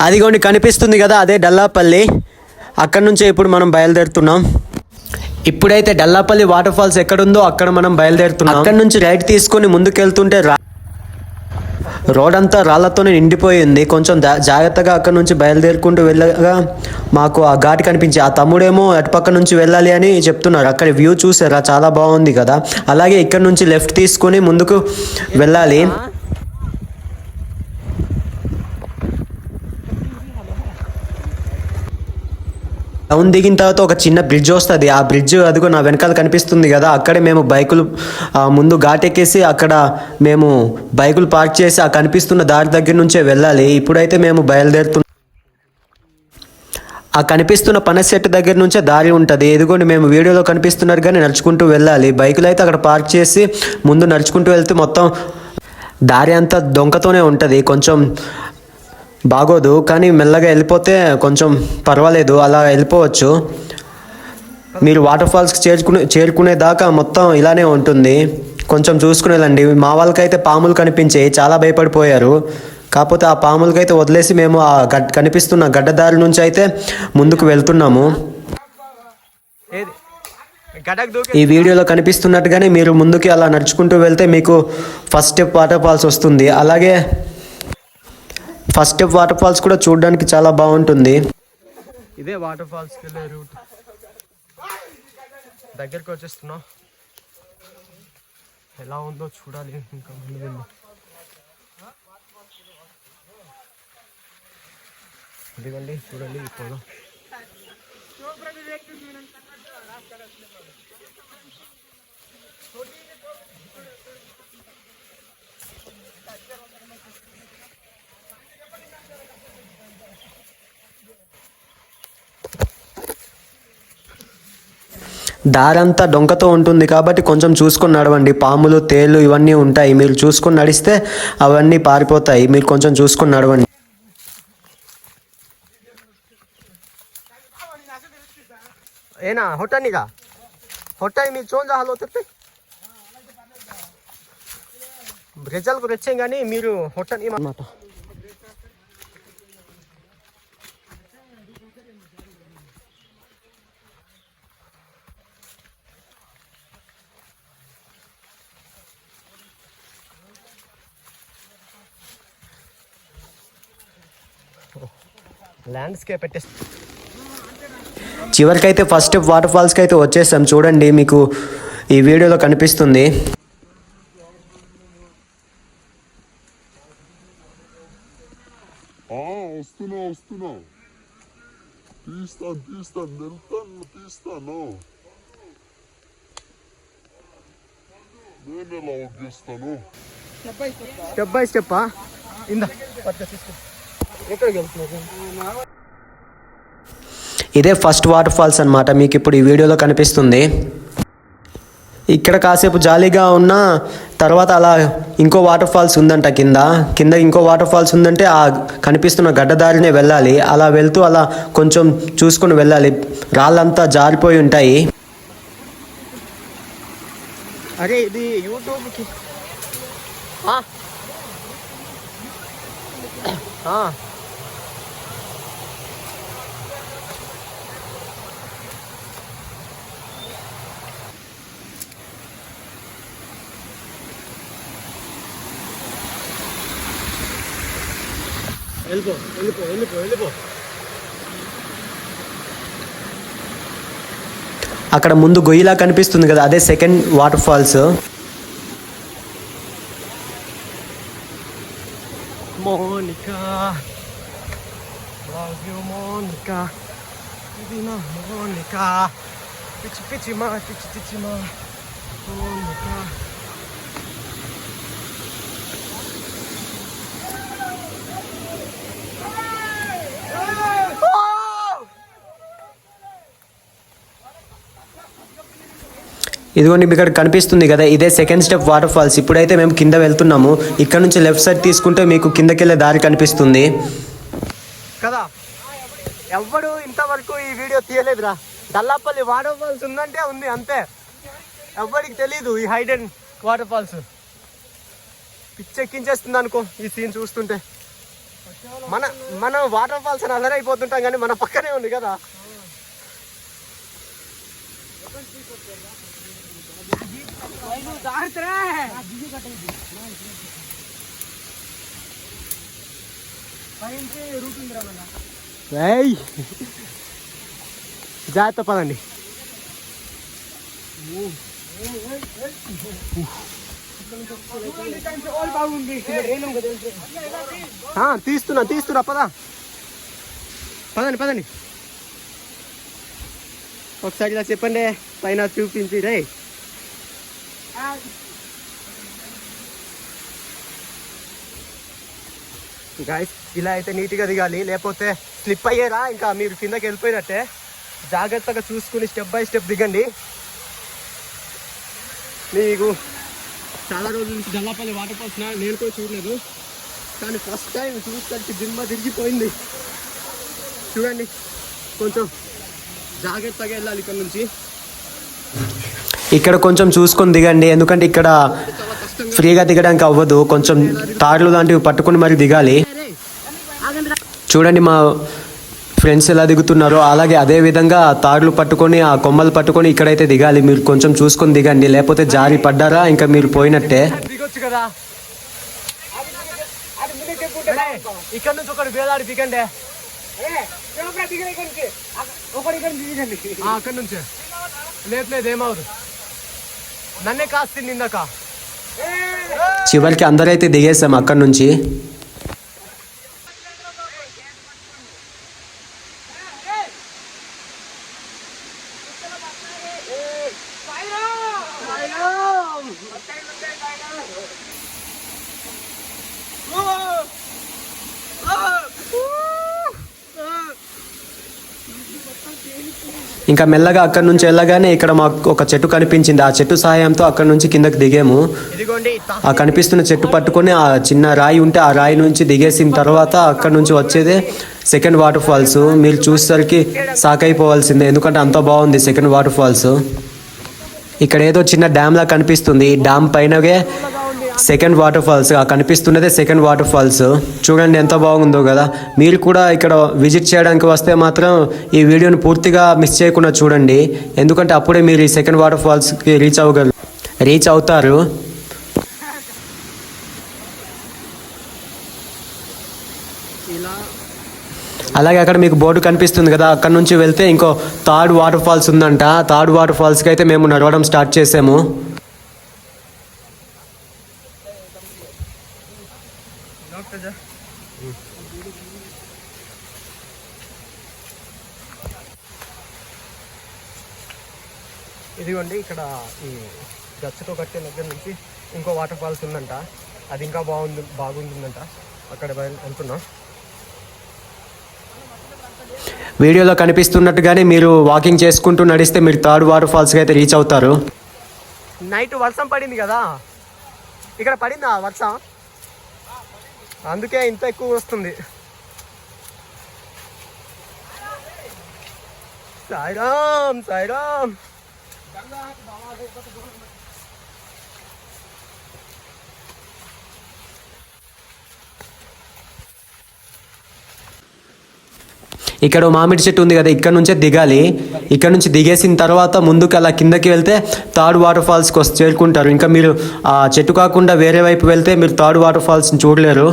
అదిగోండి కనిపిస్తుంది కదా అదే డల్లాపల్లి. అక్కడ నుంచే ఇప్పుడు మనం బయలుదేరుతున్నాం. ఇప్పుడైతే డల్లాపల్లి వాటర్ ఫాల్స్ ఎక్కడుందో అక్కడ మనం బయలుదేరుతున్నాం. అక్కడ నుంచి రైట్ తీసుకొని ముందుకెళ్తుంటే రా రోడ్ అంతా రాళ్ళతోనే నిండిపోయింది. కొంచెం దా- జాగ్రత్తగా అక్కడ నుంచి బయలుదేరుకుంటూ వెళ్ళగా మాకు ఆ ఘాటి కనిపించి ఆ తమ్ముడేమో అటుపక్క నుంచి వెళ్ళాలి అని చెప్తున్నారు. అక్కడ వ్యూ చూసారా? చాలా బాగుంది కదా. అలాగే ఇక్కడ నుంచి లెఫ్ట్ తీసుకొని ముందుకు వెళ్ళాలి. డౌన్ దిగిన తర్వాత ఒక చిన్న బ్రిడ్జ్ వస్తుంది. ఆ బ్రిడ్జ్ అదిగో నా వెనకాల కనిపిస్తుంది కదా. అక్కడే మేము బైకులు ముందు ముందు ఘాటెక్కేసి అక్కడ మేము బైకులు పార్క్ చేసి ఆ కనిపిస్తున్న దారి దగ్గర నుంచే వెళ్ళాలి. ఇప్పుడైతే మేము బయలుదేరుతున్నాం ఆ కనిపిస్తున్న పనస చెట్టు దగ్గర నుంచే దారి ఉంటుంది. ఎదుగోండి మేము వీడియోలో కనిపిస్తున్నారు కానీ నడుచుకుంటూ వెళ్ళాలి. బైకులు అయితే అక్కడ పార్క్ చేసి ముందు నడుచుకుంటూ వెళ్తే మొత్తం దారి అంతా దొంగతోనే ఉంటుంది. కొంచెం బాగోదు కానీ మెల్లగా వెళ్ళిపోతే కొంచెం పర్వాలేదు అలా వెళ్ళిపోవచ్చు. మీరు వాటర్ ఫాల్స్కి చేరుకునే చేరుకునే దాకా మొత్తం ఇలానే ఉంటుంది. కొంచెం చూసుకునేదండి మా వాళ్ళకైతే పాములు కనిపించాయి చాలా భయపడిపోయారు. కాకపోతే ఆ పాములకైతే వదిలేసి మేము ఆ గడ్ కనిపిస్తున్న గడ్డదారి నుంచి అయితే ముందుకు వెళ్తున్నాము. ఈ వీడియోలో కనిపిస్తున్నట్టుగానే మీరు ముందుకి అలా నడుచుకుంటూ వెళ్తే మీకు ఫస్ట్ స్టెప్ వాటర్ ఫాల్స్ వస్తుంది. అలాగే ఫస్ట్ వాటర్ ఫాల్స్ కూడా చూడడానికి చాలా బాగుంటుంది. ఇదే వాటర్ ఫాల్స్కి వెళ్ళే రూట్. దగ్గరికి వచ్చేస్తున్నాం. ఎలా ఉందో చూడాలి ఇంకా ముందు ఇదిగండి ఇదిగోండి చూడండి ఈ పొలం. దారంతా డొంకతో ఉంటుంది కాబట్టి కొంచెం చూసుకొని నడవండి. పాములు తేళ్ళు ఇవన్నీ ఉంటాయి. మీరు చూసుకొని నడిస్తే అవన్నీ పారిపోతాయి. మీరు కొంచెం చూసుకొని నడవండి. ఏనా? హోటనిగా హోటై మీరు చూడండి హలో తిప్పి? రిజల్ట్ వచ్చాం కానీ మీరు హోటని అనమాట ల్యాండ్స్కేప్ పెట్టేసి చివరికైతే ఫస్ట్ స్టెప్ వాటర్ ఫాల్స్కి అయితే వచ్చేసాం. చూడండి మీకు ఈ వీడియోలో కనిపిస్తుంది. ఆ వస్తున్నా వస్తున్నా. తీస్తాను తీస్తాను వెళ్తాను తీస్తాను. నేను ఎలా ఒగ్గిస్తాను స్టెప్ బై స్టెప్ ఇందా. ఎక్కడికి వెళ్తున్నారు ఇదే ఫస్ట్ వాటర్ ఫాల్స్ అన్నమాట. మీకు ఇప్పుడు ఈ వీడియోలో కనిపిస్తుంది. ఇక్కడ కాసేపు జాలీగా ఉన్న తర్వాత అలా ఇంకో వాటర్ ఫాల్స్ ఉందంట కింద. కింద ఇంకో వాటర్ ఫాల్స్ ఉందంటే ఆ కనిపిస్తున్న గడ్డదారినే వెళ్ళాలి. అలా వెళ్తూ అలా కొంచెం చూసుకుని వెళ్ళాలి. రాళ్ళంతా జారిపోయి ఉంటాయి. అరే ఇది యూట్యూబ్కి వెళ్ళిపో వెళ్ళిపో వెళ్ళిపో వెళ్ళిపో. అక్కడ ముందు గొయ్యిలా కనిపిస్తుంది కదా అదే second waterfalls Monica love you Monica. ఇది నా మోనికా. పిచ్చి పిచ్చి మా పిచ్చి పిచ్చి మా. మోనికా. ఇదిగోండి మీకు ఇక్కడ కనిపిస్తుంది కదా ఇదే సెకండ్ స్టెప్ వాటర్ ఫాల్స్ ఇప్పుడైతే మేము కింద వెళ్తున్నాము. ఇక్కడ నుంచి లెఫ్ట్ సైడ్ తీసుకుంటే మీకు కిందకెళ్ళే దారి కనిపిస్తుంది. కదా? ఎవ్వడు ఇంతవరకు ఈ వీడియో తీయలేదురా. దల్లాపల్లి వాటర్ ఫాల్స్ ఉందంటే ఉంది అంతే. ఎవ్వడికి తెలీదు ఈ హైడెన్ వాటర్ ఫాల్స్ పిచ్చెక్కించేస్తుంది అనుకో ఈ సీన్ చూస్తుంటే. మన మనం వాటర్ ఫాల్స్ అని అలరైపోతుంటాం కానీ మన పక్కనే ఉంది కదా. జాగ్రత్త పదండి. తీస్తున్నా తీస్తున్నా పదా. పదండి పదండి. ఒకసారి ఇలా చెప్పండి. పైన చూపించి రే. గాయస్ ఇలా అయితే నీట్గా దిగాలి లేకపోతే స్లిప్ అయ్యేరా ఇంకా మీరు కిందకి వెళ్ళిపోయినట్టే. జాగ్రత్తగా చూసుకుని స్టెప్ బై స్టెప్ దిగండి. మీకు చాలా రోజుల నుంచి దల్లాపల్లి వాటర్ ఫాల్స్ నేను కూడా చూడలేదు. కానీ ఫస్ట్ టైం చూసరికి దిమ్మ తిరిగిపోయింది. చూడండి కొంచెం జాగ్రత్తగా వెళ్ళాలి ఇక్కడ నుంచి. ఇక్కడ కొంచెం చూసుకొని దిగండి ఎందుకంటే ఇక్కడ ఫ్రీగా దిగడానికి అవ్వదు. కొంచెం తాడులు లాంటివి పట్టుకొని మరి దిగాలి. చూడండి మా ఫ్రెండ్స్ ఎలా దిగుతున్నారో. అలాగే అదే విధంగా తాడులు పట్టుకొని ఆ కొమ్మలు పట్టుకొని ఇక్కడైతే దిగాలి. మీరు కొంచెం చూసుకొని దిగండి. లేకపోతే జారి పడ్డారా? ఇంకా మీరు పోయినట్టే. ఇక్కడ నుంచి ఒకటి వేలాడి దిగండి. అక్కడి నుంచి. లేదు లేదు ఏమవుదు. నన్నే కాస్త నిందాక. చివరికి అందరైతే దిగేసాం అక్కడి నుంచి. ఇంకా మెల్లగా అక్కడ నుంచి వెళ్ళగానే ఇక్కడ మాకు ఒక చెట్టు కనిపించింది. ఆ చెట్టు సహాయంతో అక్కడ నుంచి కిందకి దిగాము. ఆ కనిపిస్తున్న చెట్టు పట్టుకొని ఆ చిన్న రాయి ఉంటే ఆ రాయి నుంచి దిగేసిన తర్వాత అక్కడ నుంచి వచ్చేదే సెకండ్ వాటర్ ఫాల్స్ మీరు చూసేసరికి షాక్ అయిపోవాల్సిందే ఎందుకంటే అంత బాగుంది సెకండ్ వాటర్ ఫాల్స్ ఇక్కడ ఏదో చిన్న డ్యామ్ లా కనిపిస్తుంది. ఈ డ్యామ్ పైనగే సెకండ్ వాటర్ ఫాల్స్ కనిపిస్తున్నదే సెకండ్ వాటర్ ఫాల్స్ చూడండి ఎంత బాగుందో కదా. మీరు కూడా ఇక్కడ విజిట్ చేయడానికి వస్తే మాత్రం ఈ వీడియోని పూర్తిగా మిస్ చేయకుండా చూడండి. ఎందుకంటే అప్పుడే మీరు ఈ సెకండ్ వాటర్ ఫాల్స్కి రీచ్ అవ్వగలరు రీచ్ అవుతారు. అలాగే అక్కడ మీకు బోర్డు కనిపిస్తుంది కదా. అక్కడ నుంచి వెళ్తే ఇంకో థర్డ్ వాటర్ ఫాల్స్ ఉందంట. థర్డ్ వాటర్ ఫాల్స్కి అయితే మేము నడవడం స్టార్ట్ చేసాము. ఇదిగోండి ఇక్కడ ఈ గచ్చతో కట్టే దగ్గర నుంచి ఇంకో వాటర్ ఫాల్స్ ఉందంట. అది ఇంకా బాగుంది బాగుంటుందంట. అక్కడ బయలు వెళ్తున్నాం. వీడియోలో కనిపిస్తున్నట్టుగానే మీరు వాకింగ్ చేసుకుంటూ నడిస్తే మీరు థర్డ్ వాటర్ ఫాల్స్కి అయితే రీచ్ అవుతారు. నైట్ వర్షం పడింది కదా? ఇక్కడ పడిందా వర్షం? అందుకే ఇంత ఎక్కువ వస్తుంది. సాయిరామ్ సాయిరామ్. ఇక్కడ మామిడి చెట్టు ఉంది కదా ఇక్కడ నుంచే దిగాలి. ఇక్కడ నుంచి దిగేసిన తర్వాత ముందుకు అలా కిందకి వెళ్తే థర్డ్ వాటర్ ఫాల్స్కి వస్తే చేరుకుంటారు. ఇంకా మీరు ఆ చెట్టు కాకుండా వేరే వైపు వెళ్తే మీరు థర్డ్ వాటర్ ఫాల్స్ని చూడలేరు.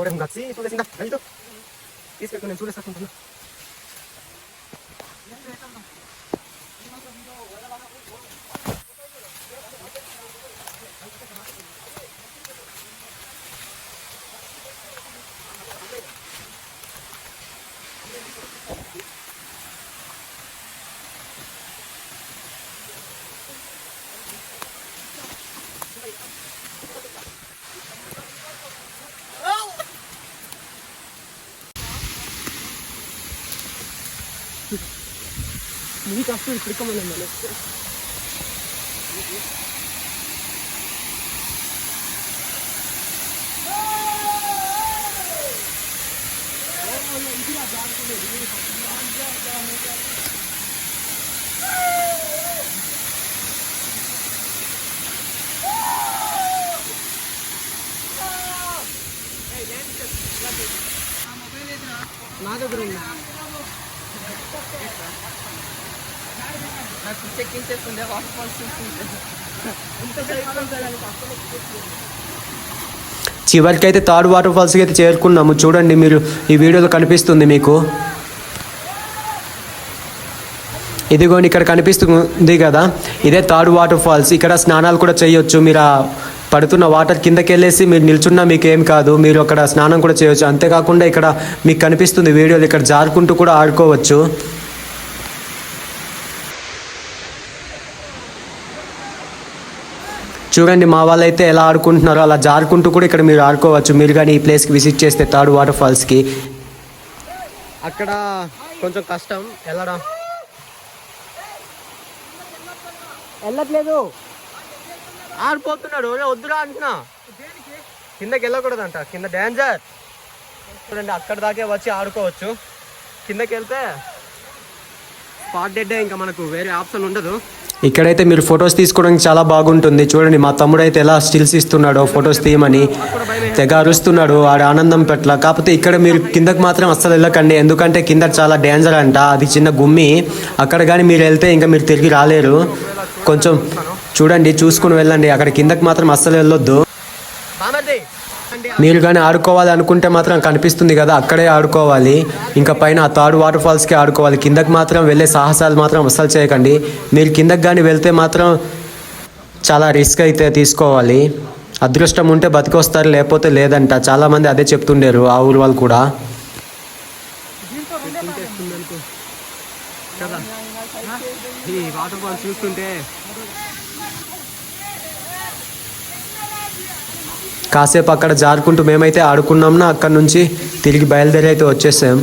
ఓడం తీసుకెళ్ళి నేను చూడేసుకుంటున్నా मुझे काफी ट्रिक मैंने मैंने నా దగ్గర ఉన్నా నాకు చెక్కించేస్తుండే వాటర్ ఫాల్స్ చివరికి అయితే థర్డ్ వాటర్ ఫాల్స్కి అయితే చేరుకున్నాము. చూడండి మీరు ఈ వీడియోలో కనిపిస్తుంది మీకు. ఇదిగోండి ఇక్కడ కనిపిస్తుంది కదా? ఇదే థర్డ్ వాటర్ ఫాల్స్. ఇక్కడ స్నానాలు కూడా చేయొచ్చు. మీరు ఆ పడుతున్న వాటర్ కిందకి వెళ్ళేసి మీరు నిల్చున్నా మీకు ఏం కాదు. మీరు అక్కడ స్నానం కూడా చేయొచ్చు. అంతేకాకుండా ఇక్కడ మీకు కనిపిస్తుంది వీడియోలు. ఇక్కడ జారుకుంటూ కూడా ఆడుకోవచ్చు. చూడండి మా వాళ్ళైతే ఎలా ఆడుకుంటున్నారో అలా జారుకుంటూ కూడా ఇక్కడ మీరు ఆడుకోవచ్చు. మీరు కానీ ఈ ప్లేస్కి విజిట్ చేస్తే థర్డ్ వాటర్ ఫాల్స్కి. అక్కడ కొంచెం కష్టం. వెళ్ళడం వెళ్ళట్లేదు. ఆడిపోతున్నాడు. వద్దురా అంటున్నా. కిందకి వెళ్ళకూడదంట. కింద డేంజర్ చూడండి అక్కడ దాకే వచ్చి ఆడుకోవచ్చు. కిందకి వెళ్తే స్పాట్ డెడ్ ఇంకా మనకు. వేరే ఆప్షన్ ఉండదు. ఇక్కడైతే మీరు ఫొటోస్ తీసుకోవడానికి చాలా బాగుంటుంది. చూడండి మా తమ్ముడు అయితే ఎలా స్టిల్స్ ఇస్తున్నాడో ఫొటోస్ తీయమని తెగ అరుస్తున్నాడు. ఆడ ఆనందం పట్ల. కాకపోతే ఇక్కడ మీరు కిందకి మాత్రం అస్సలు వెళ్ళకండి. ఎందుకంటే కింద చాలా డేంజర్ అంట. అది చిన్న గుమ్మి. అక్కడ కానీ మీరు వెళ్తే ఇంకా మీరు తిరిగి రాలేరు. కొంచెం చూడండి చూసుకుని వెళ్ళండి. అక్కడ కిందకి మాత్రం అస్సలు వెళ్ళొద్దు. మీరు కానీ ఆడుకోవాలి అనుకుంటే మాత్రం కనిపిస్తుంది కదా అక్కడే ఆడుకోవాలి. ఇంకా పైన ఆ థర్డ్ వాటర్ ఫాల్స్కి ఆడుకోవాలి. కిందకి మాత్రం వెళ్ళే సాహసాలు మాత్రం అస్సలు చేయకండి. మీరు కిందకి కానీ వెళ్తే మాత్రం చాలా రిస్క్ అయితే తీసుకోవాలి. అదృష్టం ఉంటే బతికొస్తారు లేకపోతే లేదంట. చాలామంది అదే చెప్తుండేరు ఆ ఊరు వాళ్ళు కూడా. ఈ వాటర్ చూస్తుంటే కాసేపు అక్కడ జారుకుంటూ మేమైతే ఆడుకున్నాంనా అక్కడ నుంచి తిరిగి బయలుదేరి అయితే వచ్చేసాం.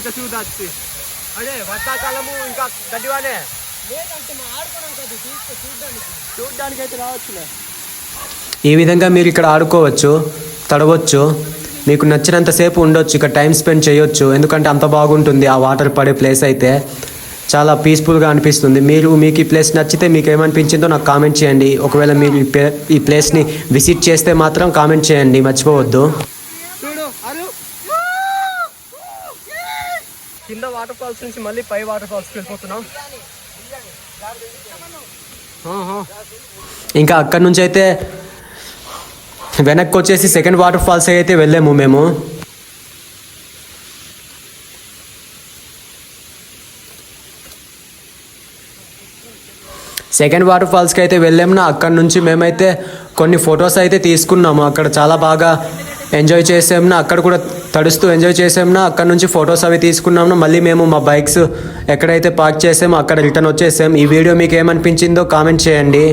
ఇక చూడొచ్చు. అదే వర్షాకాలము ఇంకా గడ్డివానే. చూడడానికి అయితే రావచ్చులే ఈ విధంగా మీరు ఇక్కడ ఆడుకోవచ్చు తడవచ్చు. మీకు నచ్చినంతసేపు ఉండొచ్చు ఇక్కడ టైం స్పెండ్ చేయొచ్చు. ఎందుకంటే అంత బాగుంటుంది ఆ వాటర్ పడే ప్లేస్ అయితే. చాలా పీస్ఫుల్గా అనిపిస్తుంది. మీరు మీకు ఈ ప్లేస్ నచ్చితే మీకు ఏమనిపించిందో నాకు కామెంట్ చేయండి. ఒకవేళ మీరు ఈ ప్లే- ఈ ప్లేస్ని విజిట్ చేస్తే మాత్రం కామెంట్ చేయండి. మర్చిపోవద్దు. కింద వాటర్ ఫాల్స్ నుంచి మళ్ళీ పై వాటర్ ఫాల్స్కి వెళ్ళిపోతున్నాం. ఇంకా అక్కడ నుంచి అయితే వెనక్కి వచ్చేసి సెకండ్ వాటర్ ఫాల్స్ అయితే వెళ్ళాము మేము. సెకండ్ వాటర్ ఫాల్స్కి అయితే వెళ్ళాము అక్కడ నుంచి మేమైతే కొన్ని ఫొటోస్ అయితే తీసుకున్నాము. అక్కడ చాలా బాగా ఎంజాయ్ చేసాము అక్కడ కూడా తడుస్తూ ఎంజాయ్ చేసాము అక్కడ నుంచి ఫొటోస్ అవి తీసుకున్నాము మళ్ళీ మేము మా బైక్స్ ఎక్కడైతే పార్క్ చేసామో అక్కడ రిటర్న్ వచ్చేసాం. ఈ వీడియో మీకు ఏమనిపించిందో కామెంట్ చేయండి.